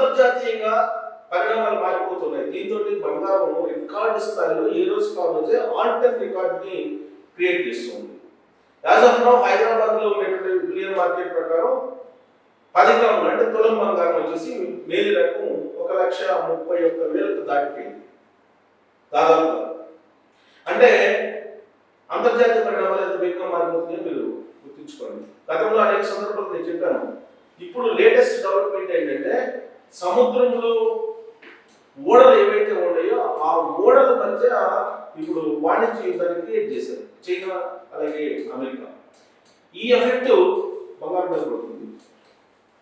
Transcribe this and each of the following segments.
అంతర్జాతీయంగా పరిణామాలు మారిపోతున్నాయి. దీంతో బంగారం రికార్డు స్థాయిలో ఏ రోజు కావాలంటే ఆల్ టైమ్ రికార్డ్ని క్రియేట్ చేస్తుంది. యాజ్ ఆఫ్ నౌ హైదరాబాద్లో ఉన్నటువంటి బిలియన్ మార్కెట్ ప్రకారం పది గ్రాములు అంటే తులం బంగారం వచ్చేసి మేలు రకం ఒక లక్ష ముప్పై ఒక్క వేలకు దాటిపోయింది. దాదాపుగా. అంటే అంతర్జాతీయ పరిణామాలు ఎంత వేగంగా మారిపోతున్నాయో మీరు గుర్తుంచుకోండి. గతంలో అనేక సందర్భాలు నేను చెప్పాను. ఇప్పుడు లేటెస్ట్ డెవలప్మెంట్ ఏంటంటే సముద్రంలో ఓడలు ఏవైతే ఉన్నాయో ఆ ఓడల మధ్య ఇప్పుడు వాణిజ్య యుద్ధాన్ని క్రియేట్ చేశారు. చైనా అలాగే అమెరికా. ఈ ఎఫెక్ట్ బంగారం మీద పడుతుంది.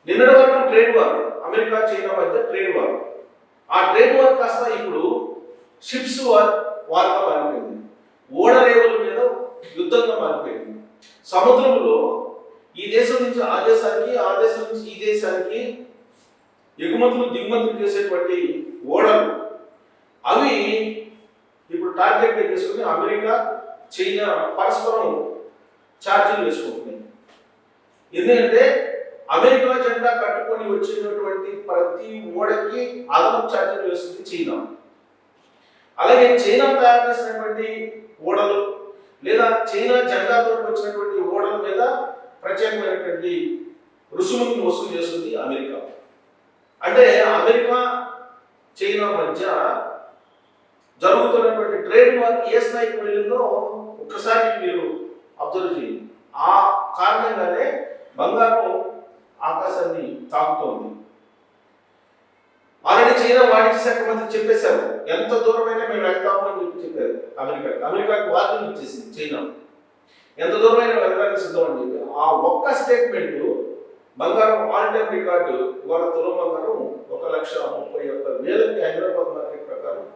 నిన్నటి వరకు ట్రేడ్ వార్ అమెరికా చైనా మధ్య ట్రేడ్ వార్. ఆ ట్రేడ్ వార్ కాస్త ఇప్పుడు షిప్స్ వార్ వార్గా మారిపోయింది. ఓడ రేవుల మీద యుద్ధంగా మారిపోయింది. సముద్రంలో ఈ దేశం నుంచి ఆ దేశానికి ఆ దేశం నుంచి ఈ దేశానికి ఎగుమతులు దిగుమతులు చేసేటువంటి ఓడలు అవి ఇప్పుడు టార్గెట్ చేసుకుని అమెరికా చైనా పరస్పరం ఛార్జీలు వేసుకుంటుంది ఎందుకంటే అమెరికా జెండా కట్టుకొని వచ్చినటువంటి ప్రతి ఓడకి అదనపు ఛార్జీలు వేస్తుంది చైనా. అలాగే చైనా తయారు చేసినటువంటి ఓడలు లేదా చైనా జెండాతో వచ్చినటువంటి ఓడల మీద ప్రత్యేకమైనటువంటి రుసుములను వసూలు చేస్తుంది అమెరికా. అంటే అమెరికా చైనా మధ్య జరుగుతున్నటువంటి ట్రేడ్ వార్ ఏ స్థాయికి వెళ్ళిందో ఒక్కసారి మీరు అబ్జర్వ్ చేయండి. ఆ కారణంగానే బంగారం ఆకాశాన్ని తాకుతోంది. ఆల్రెడీ చైనా వాణిజ్య శాఖ మంత్రి చెప్పేశారు ఎంత దూరమైనా మేము వెళ్తాము అని చెప్పి చెప్పారు అమెరికా. అమెరికాకి వార్నింగ్ ఇచ్చేసింది చైనా. ఎంత దూరమైనా వెళ్ళడానికి సిద్ధం అని చెప్పి. ఆ ఒక్క స్టేట్మెంట్ బంగారం ఆల్ రికార్డు ఇవాళ తులం బంగారం ఒక లక్ష ముప్పై ఒక్క వేలకి హైదరాబాద్ మార్కెట్ ప్రకారం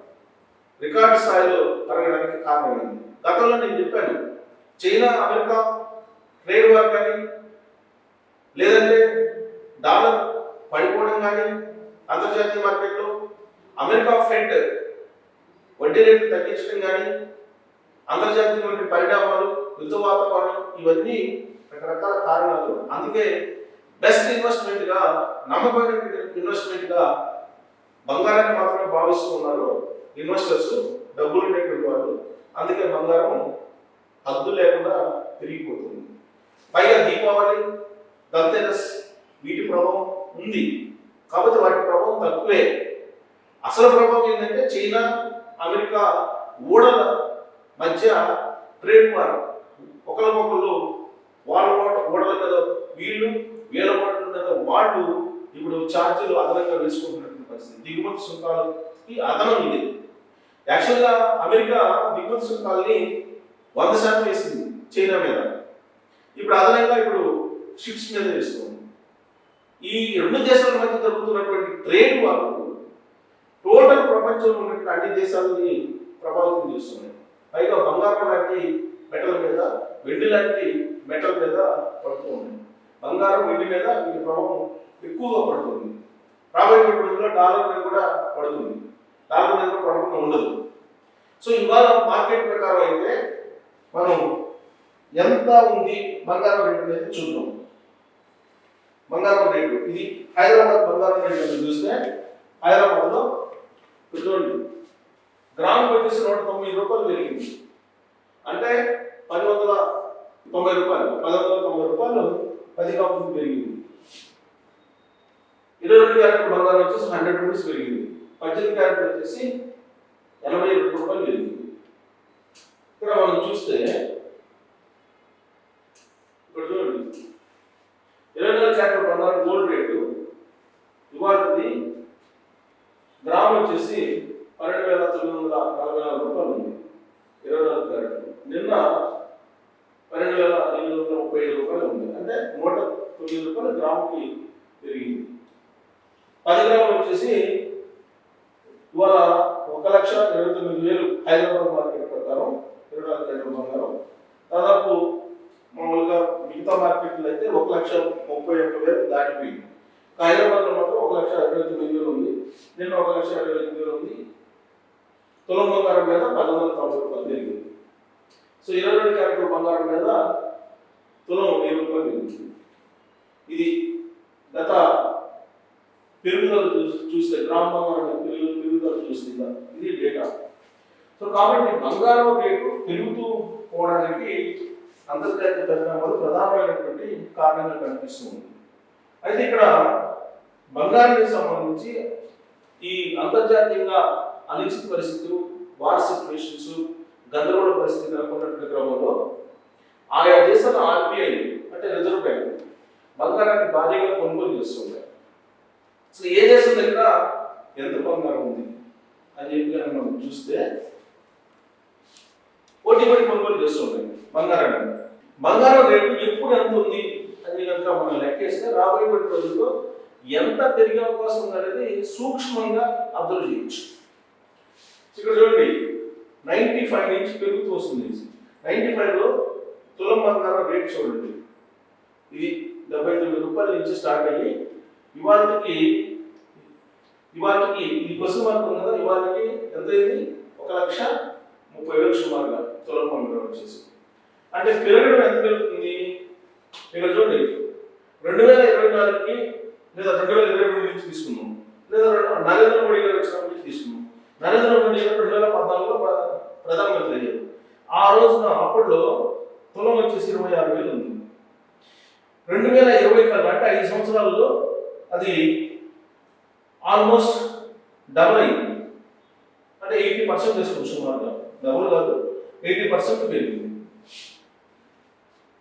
రికార్డు స్థాయిలో పెరగడానికి కారణమైంది. గతంలో నేను చెప్పాను చైనా అమెరికా ట్రేడ్ వార్ కానీ లేదంటే డాలర్ పడిపోవడం కానీ అంతర్జాతీయ మార్కెట్లో అమెరికా ఫెడ్ వడ్డీ రేట్లు తగ్గించడం కానీ అంతర్జాతీయ పరిణామాలు యుద్ధ వాతావరణం ఇవన్నీ రకరకాల కారణాలు. అందుకే బెస్ట్ ఇన్వెస్ట్మెంట్గా నమ్మకమైన ఇన్వెస్ట్మెంట్గా బంగారాన్ని మాత్రమే భావిస్తూ ఉన్నారు ఇన్వెస్టర్స్ డబ్బులు ఉండేటువంటి వాళ్ళు. అందుకే బంగారం హద్దు లేకుండా పెరిగిపోతుంది. పైగా దీపావళి ధన్తెరస్ వీటి ప్రభావం ఉంది. కాబట్టి వాటి ప్రభావం తక్కువే. అసలు ప్రభావం ఏంటంటే చైనా అమెరికా ఓడల మధ్య ట్రేడ్ వార్. ఒకరికొకరు వాళ్ళ ఓడల మీద వీళ్ళు వీళ్ళ ఓడల వాళ్ళు ఇప్పుడు ఛార్జీలు అదనంగా వేసుకుంటున్నటువంటి పరిస్థితి. దిగుమతి సుంకాలకి అదనం ఇది. యాక్చువల్గా అమెరికా దిగుమతి సుంకాలని వంద శాతం వేసింది చైనా మీద. ఇప్పుడు అదనంగా ఇప్పుడు షిప్స్ మీద వేస్తుంది. ఈ రెండు దేశాల మధ్య జరుగుతున్నటువంటి ట్రేడ్ వారు టోటల్ ప్రపంచంలో ఉన్నటువంటి అన్ని దేశాలని ప్రభావితం చేస్తున్నాయి పైగా బంగారం లాంటి మెటల్ మీద వెండి లాంటి మెటల్ మీద పడుతూ ఉన్నాయి బంగారం వెండి మీద వీటి ప్రభావం ఎక్కువగా పడుతుంది. రాబోయే రోజుల్లో డాలర్ మీద కూడా పడుతుంది. డాలర్ మీద ప్రభావం ఉండదు. సో ఇవాళ మార్కెట్ ప్రకారం అయితే మనం ఎంత ఉంది బంగారం రేటు అనేది చూద్దాం. బంగారం రేటు ఇది హైదరాబాద్ బంగారం రేటు చూస్తే హైదరాబాద్లో ఇప్పుడు చూడండి. గ్రామ్ వచ్చేసి నూట తొమ్మిది రూపాయలు పెరిగింది. అంటే పది వందల తొంభై రూపాయలు పది వందల తొంభై రూపాయలు. పది కాపులు పెరిగింది. ఇరవై రెండు క్యారెట్ బంగారం వచ్చేసి హండ్రెడ్ రూపీస్ పెరిగింది. పద్దెనిమిది క్యారెట్ వచ్చేసి ఎనభై రెండు రూపాయలు పెరిగింది. ఇక్కడ మనం చూస్తే ఇక్కడ చూడండి ఇరవై నాలుగు క్యారెట్ బంగారం గోల్డ్ రేటు ఇవాళది గ్రామ్ వచ్చేసి పన్నెండు వేల తొమ్మిది వందల నలభై నాలుగు రూపాయలు ఉంది ఇరవై నాలుగు క్యారెట్ నిన్న పన్నెండు వేల ఎనిమిది వందల ముప్పై ఐదు రూపాయలు ఉంది అంటే నూట తొమ్మిది రూపాయలు గ్రాముకి పెరిగింది పది గ్రాములు వచ్చేసి ఇవాళ ఒక లక్ష ఇరవై తొమ్మిది వేలు హైదరాబాద్ మార్కెట్ ప్రకారం ఇరవై నాలుగు క్యారెట్ బంగారం. దాదాపు మామూలుగా మిగతా మార్కెట్లో అయితే ఒక లక్ష ముప్పై ఒక్క వేలు దాటిపోయింది. హైదరాబాద్లో మాత్రం ఒక లక్ష ఇరవై తొమ్మిది వేలు ఉంది. నిన్న ఒక లక్ష ఇరవై ఎనిమిది వేలు ఉంది. తులం బంగారం మీద పది వందల తొంభై రూపాయలు పెరిగింది. సో ఇరవై రెండు క్యారెట్ల బంగారం మీద తులం వెయ్యి రూపాయలు పెరిగింది. ఇది గత పెరుగుదల చూ- చూస్తే గ్రామంలో పెరుగు పెరుగుదల చూస్తుందా? ఇది డేటా సో కాబట్టి బంగారం రేటు పెరుగుతూ పోవడానికి అంతర్జాతీయ పరిణామాలు ప్రధానమైనటువంటి కారణంగా కనిపిస్తుంది. అయితే ఇక్కడ బంగారానికి సంబంధించి ఈ అంతర్జాతీయంగా అనిశ్చిత పరిస్థితులు వార్ సిచ్యువేషన్స్ గందరగోళ పరిస్థితి నెలకొన్నటువంటి క్రమంలో ఆయా దేశాల ఆర్బీఐ అంటే రిజర్వ్ బ్యాంక్ బంగారాన్ని భారీగా కొనుగోలు చేస్తుంది. సో ఏ దేశం దగ్గర ఎంత బంగారం ఉంది? అని చెప్పి మనం చూస్తే పోటీ పడి కొనుగోలు చేస్తుంది బంగారం బంగారం రేటు ఎప్పుడు ఎంత ఉంది అని కనుక మనం లెక్కేస్తే రాబోయే రోజుల్లో ఎంత పెరిగే అవకాశం ఉందనేది సూక్ష్మంగా అబ్జర్వ్ చేయొచ్చు. ఇక్కడ చూడండి నైన్టీ ఫైవ్ నుంచి పెరుగుతూ వస్తుంది. నైన్టీ ఫైవ్లో తులం బంగారం రేట్ చూడండి. ఇది డెబ్బై తొమ్మిది రూపాయల నుంచి స్టార్ట్ అయ్యి ఇవాళకి ఇవాళకి ఈ బస్సు మనకు ఉంది కదా ఇవాళకి ఎంత అయింది ఒక లక్ష ముప్పై వేల సుమారుగా తులం వచ్చేసి. అంటే పెరగడం ఎంత పెరుగుతుంది? మీరు చూడండి. రెండు వేల ఇరవై నాలుగుకి లేదా రెండు వేల ఇరవై మూడు నుంచి తీసుకున్నాం. లేదా నరేంద్ర మోడీ గారు వచ్చినప్పటి నుంచి తీసుకున్నాం. నరేంద్ర మోడీ గారు రెండు వేల పద్నాలుగులో ప్రధానమంత్రి అయ్యారు. ఆ రోజున అప్పట్లో తులం వచ్చేసి ఇరవై ఆరు వేలు ఉంది. రెండు వేల ఇరవై కల్లా అంటే ఐదు సంవత్సరాల్లో అది ఆల్మోస్ట్ డబల్ అయింది అంటే ఎయిటీ పర్సెంట్ తీసుకుని సుమారుగా డబుల్ కాదు ఎయిటీ పర్సెంట్ పెరిగింది.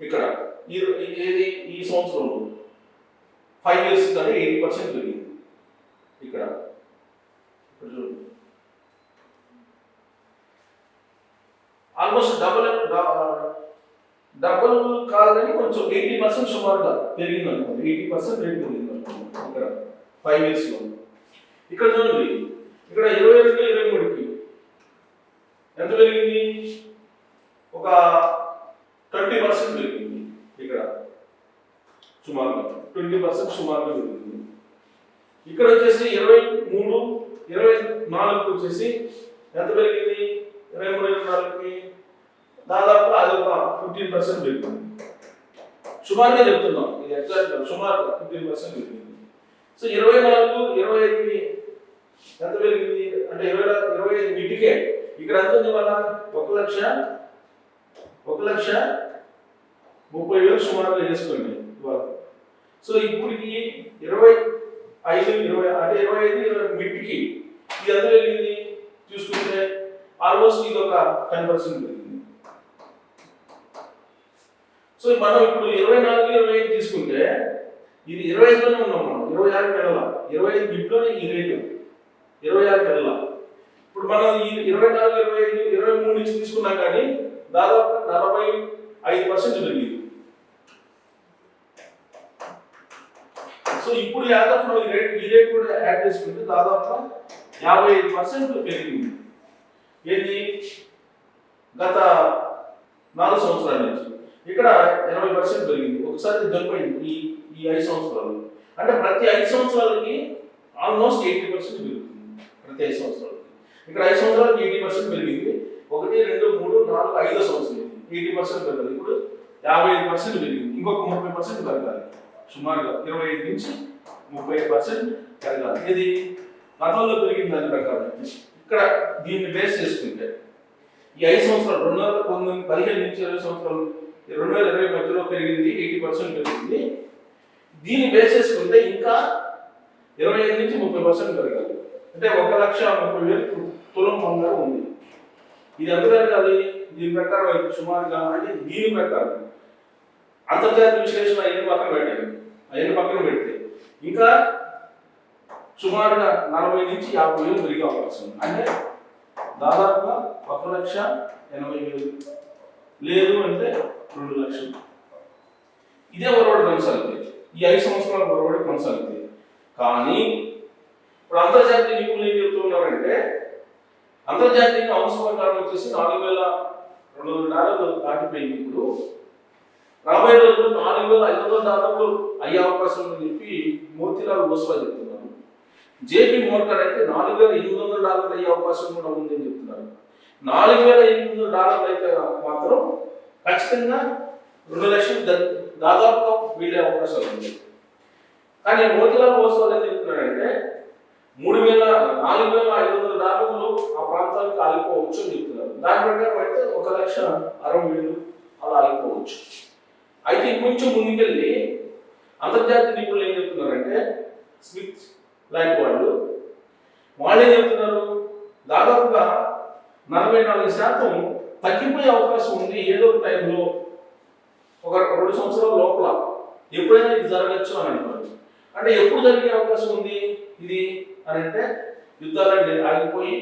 ఇక్కడ ఏది ఈ సంవత్సరంలో ఫైవ్ ఇయర్స్ కానీ ఎయిటీ పర్సెంట్ పెరిగింది. ఇక్కడ ఇక్కడ చూడండి. ఆల్మోస్ట్ డబుల్ డబుల్ కాదు కానీ కొంచెం ఎయిటీ పర్సెంట్ సుమారుగా పెరిగింది అనుకోండి ఎయిటీ పర్సెంట్ రేట్ పెరిగింది. ఇక్కడ ఫైవ్ ఇయర్స్లో ఇక్కడ చూడండి ఇక్కడ ఇరవై రెండు ఇరవై మూడుకి ఎంత పెరిగింది? ఒక ట్వంటీ పర్సెంట్ పెరిగింది ఇక్కడ. సుమారుగా ట్వంటీ పర్సెంట్ సుమారుగా పెరిగింది. ఇక్కడ వచ్చేసి ఇరవై మూడు ఇరవై నాలుగుకి వచ్చేసి ఎంత పెరిగింది? ఇరవై మూడు ఇరవై నాలుగుకి దాదాపు అది ఒక ఫిఫ్టీన్ పర్సెంట్ పెరిగింది. సుమారుగా చెప్తున్నాం. ఇది ఎగ్జాక్ట్ సుమారుగా ఫిఫ్టీన్ పర్సెంట్ పెరిగింది సో ఇరవై నాలుగు ఇరవై ఐదు ఎంత పెరిగింది? అంటే ఇరవై ఇరవై ఐదు వీటికే ఇక్కడ ఎంత ఉంది వాళ్ళ ఒక లక్ష ఒక లక్ష ముప్పై వేలు సుమారుగా వేసుకోండి ఇవాళ. సో ఇప్పటికి ఇరవై ఐదు ఇరవై అంటే ఇరవై ఐదు ఇరవై మిడ్కి ఇది ఎంత పెరిగింది? చూసుకుంటే ఆల్మోస్ట్ ఇది ఒక టెన్ పర్సెంట్ పెరిగింది సో మనం ఇప్పుడు ఇరవై నాలుగు ఇరవై ఐదు తీసుకుంటే ఇది ఇరవై ఐదులోనే ఉన్నాం మనం. ఇరవై ఆరుకి వెళ్ళాల ఇరవై ఐదు బిట్లోనే ఈ రేటు. ఇరవై ఆరుకి వెళ్ళాల ఇప్పుడు మనం ఈ ఇరవై నాలుగు ఇరవై ఐదు ఇరవై మూడు నుంచి తీసుకున్నాం కానీ దాదాపు నలభై ఐదు పర్సెంట్ పెరిగింది. సో ఇప్పుడు యాదవ్ ఈ రేట్ ఈ రేట్ కూడా యాడ్ చేసుకుంటే దాదాపు యాభై ఐదు పర్సెంట్ పెరిగింది. ఏది? గత నాలుగు సంవత్సరాల నుంచి. ఇక్కడ ఎనభై పర్సెంట్ పెరిగింది. ఒకసారి జరిపోయింది ఈ ఈ ఐదు సంవత్సరాలు. అంటే ప్రతి ఐదు సంవత్సరాలకి ఆల్మోస్ట్ ఎయిటీ పర్సెంట్ పెరుగుతుంది. ప్రతి ఐదు సంవత్సరాలకి. ఇక్కడ ఐదు సంవత్సరాలకి ఎయిటీ పర్సెంట్ పెరిగింది. ఒకటి రెండు మూడు నాలుగు ఐదో సంవత్సరం ఎయిటీ పర్సెంట్ పెరగాలి. ఇప్పుడు యాభై ఐదు పర్సెంట్ పెరిగింది. ఇంకొక ముప్పై పర్సెంట్ పెరగాలి. సుమారుగా ఇరవై ఐదు నుంచి ముప్పై పర్సెంట్ పెరగాలి. ఇది గతంలో పెరిగిన దాని ప్రకారం. ఇక్కడ దీన్ని బేస్ చేసుకుంటే ఈ ఐదు సంవత్సరాలు రెండు వేల పంతొమ్మిది పదిహేను నుంచి ఇరవై సంవత్సరాలు రెండు వేల ఇరవై మధ్యలో పెరిగింది ఎయిటీ పర్సెంట్ పెరిగింది. దీన్ని బేస్ చేసుకుంటే ఇంకా ఇరవై ఐదు నుంచి ముప్పై పర్సెంట్ పెరగాలి. అంటే ఒక లక్ష ముప్పై వేలు తులం బంగారం ఉంది. ఇది ఎంత పెరగాలి? దీని ప్రకారం అయితే సుమారుగా అంటే దీని ప్రకారం అంతర్జాతీయ విశ్లేషణ అయిన పక్కన పెట్టండి అయిన పక్కన పెడితే ఇంకా సుమారుగా నలభై నుంచి యాభై వేలు పెరిగే అవకాశం ఉంది. అంటే దాదాపుగా ఒక లక్ష ఎనభై వేలు. లేదు అంటే రెండు లక్షలు. ఇదే ఒరవడి కొనసాగుతుంది ఈ ఐదు సంవత్సరాల ఒరవడి కొనసాగుతాయి. కానీ ఇప్పుడు అంతర్జాతీయ నిపుణులు ఏం చెప్తున్నారంటే అంతర్జాతీయ అవసరం వచ్చేసి నాలుగు వేల రెండు వందల డాలర్లు దాటిపోయింది ఇప్పుడు. రాబోయే రోజుల్లో నాలుగు వేల ఐదు వందల డాలర్లు అయ్యే అవకాశం ఉందని చెప్పి మోతీలాల్ ఓస్వా చెప్తున్నారు. జేపీ మోర్కర్ అయితే నాలుగు వేల ఎనిమిది వందల డాలర్లు అయ్యే అవకాశం కూడా ఉందని చెప్తున్నారు. నాలుగు వేల ఎనిమిది వందల డాలర్లు అయితే మాత్రం ఖచ్చితంగా రెండు లక్షలు దాదాపుగా వీళ్ళే అవకాశం ఉంది. కానీ మోతీలాల్ ఓస్వాల్ ఏం చెప్తున్నాడంటే నాలుగు వేల ఐదు వందల డాలర్లు ఆ ప్రాంతాలకు ఆగిపోవచ్చు అని చెప్తున్నారు. దాని ప్రకారం అయితే ఒక లక్ష అరవై వేలు అలా ఆగిపోవచ్చు. అయితే కొంచెం ముందుకెళ్ళి అంతర్జాతీయ నిపుణులు ఏం చెప్తున్నారంటే స్మిత్ లాంటి వాళ్ళు వాళ్ళు ఏం చెప్తున్నారు? దాదాపుగా నలభై నాలుగు శాతం తగ్గిపోయే అవకాశం ఉంది. ఏదో ఒక టైంలో ఒక రెండు సంవత్సరాల లోపల ఎప్పుడైనా ఇది జరగచ్చు అని అనుకోండి. అంటే ఎప్పుడు జరిగే అవకాశం ఉంది? ఇది అని అంటే యుద్ధాలు ఆగిపోయి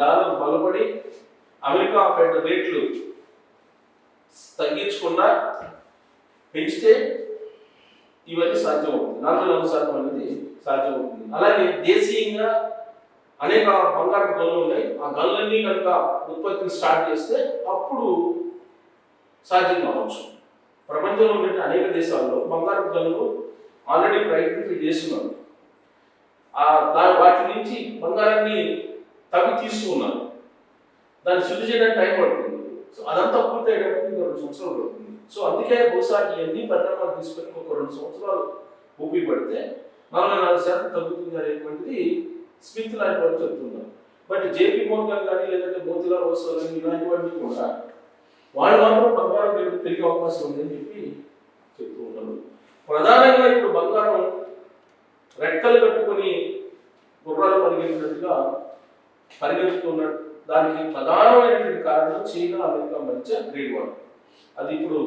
డాలర్ బలపడి అమెరికా ఫెడ్ రేట్లు తగ్గించకుండా పెంచితే ఇవన్నీ సాధ్యమవుతుంది అవుతుంది. నాలుగు శాతం అనేది సాధ్యమవుతుంది అలాగే దేశీయంగా అనేక బంగారు గనులు ఉన్నాయి. ఆ గనులన్నీ కనుక ఉత్పత్తిని స్టార్ట్ చేస్తే అప్పుడు సాధ్యం కావచ్చు ప్రపంచంలో ఉన్న అనేక దేశాల్లో బంగారు గనులు ఆల్రెడీ ప్రయత్నం చేస్తున్నారు. ఆ దాని వాటి నుంచి బంగారాన్ని తవ్వి తీసుకున్నారు దాన్ని శుద్ధి చేయడానికి టైం పడుతుంది. సో అదంతా పూర్తయ్యేటప్పుడు ఇంకా రెండు సంవత్సరాలు పడుతుంది. సో అందుకే బహుశా ఇవన్నీ పరిణామాలు తీసుకొని ఒక రెండు సంవత్సరాలు ఊపి పడితే నలభై నాలుగు శాతం తగ్గుతుంది అనేటువంటిది స్మిత్ లాంటి వాళ్ళు చెప్తున్నారు. బట్ జేపీ మోర్గన్ కానీ లేదంటే మోతిలాల్ ఓసో కానీ ఇలాంటి వాటిని కూడా వాళ్ళు మాత్రం బంగారం రేటు పెరిగే అవకాశం ఉందని చెప్పి చెప్తూ ఉన్నారు ప్రధానంగా ఇప్పుడు బంగారం రెక్కలు కట్టుకొని గుర్రాలు పరిగెత్తినట్టుగా పరిగెత్తుతున్న దానికి ప్రధానమైనటువంటి కారణం చైనా అమెరికా మధ్య ట్రేడ్ వార్. అది ఇప్పుడు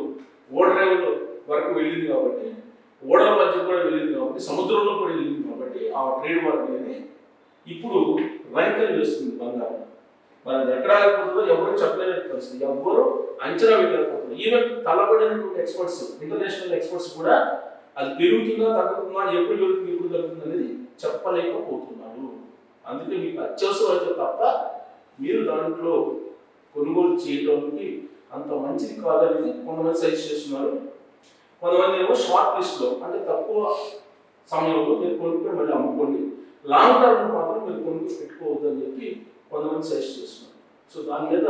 ఓడరేవుల వరకు వెళ్ళింది కాబట్టి ఓడల మధ్య కూడా వెళ్ళింది కాబట్టి సముద్రంలో కూడా వెళ్ళింది కాబట్టి ఆ ట్రేడ్ వార్ అనేది ఇప్పుడు వైకల్ చేస్తుంది బంగారం. మన అది ఎక్కడ ఎవరు చెప్పలేని పరిస్థితి. ఎవ్వరు అంచనా వేయలేకపోతున్నారు ఈవెన్ తలబడినటువంటి ఎక్స్పర్ట్స్ ఇంటర్నేషనల్ ఎక్స్పర్ట్స్ కూడా అది పెరుగుతుందా తగ్గుతుందా ఎప్పుడు పెరుగుతుంది ఎప్పుడు తగ్గుతుంది అనేది చెప్పలేకపోతున్నారు. అందుకే మీకు అత్యవసరం అయితే తప్ప మీరు దాంట్లో కొనుగోలు చేయడానికి అంత మంచిది కాదనేది కొంతమంది సజెస్ట్ చేస్తున్నారు. కొంతమంది ఏమో షార్ట్ లిస్ట్లో అంటే తక్కువ సమయంలో మీరు కొనుక్కొని మళ్ళీ అమ్ముకోండి. లాంగ్ టర్మ్ మాత్రం మీరు కొనుక్కొని పెట్టుకోవద్దు అని చెప్పి కొంతమంది సజెస్ట్ చేస్తున్నారు. సో దాని మీద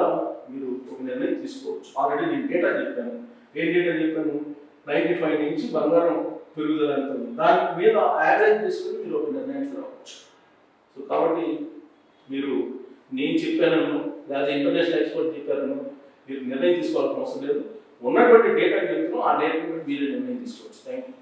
మీరు ఒక నిర్ణయం తీసుకోవచ్చు. ఆల్రెడీ నేను డేటా చెప్పాను. ఏం డేటా చెప్పాను? నైంటీ ఫైవ్ నుంచి బంగారం పెరుగుదల ఎంత ఉంది? దాని మీద యావరేజ్ తీసుకుని మీరు ఒక నిర్ణయానికి రావచ్చు. సో కాబట్టి మీరు నేను చెప్పానను లేదా ఇంటర్నేషనల్ ఎక్స్పర్ట్ చెప్పారను మీరు నిర్ణయం తీసుకోవాల్సిన అవసరం లేదు. ఉన్నటువంటి డేటా చెప్తున్నాం ఆ డేటా మీరే నిర్ణయం తీసుకోవచ్చు. Thank you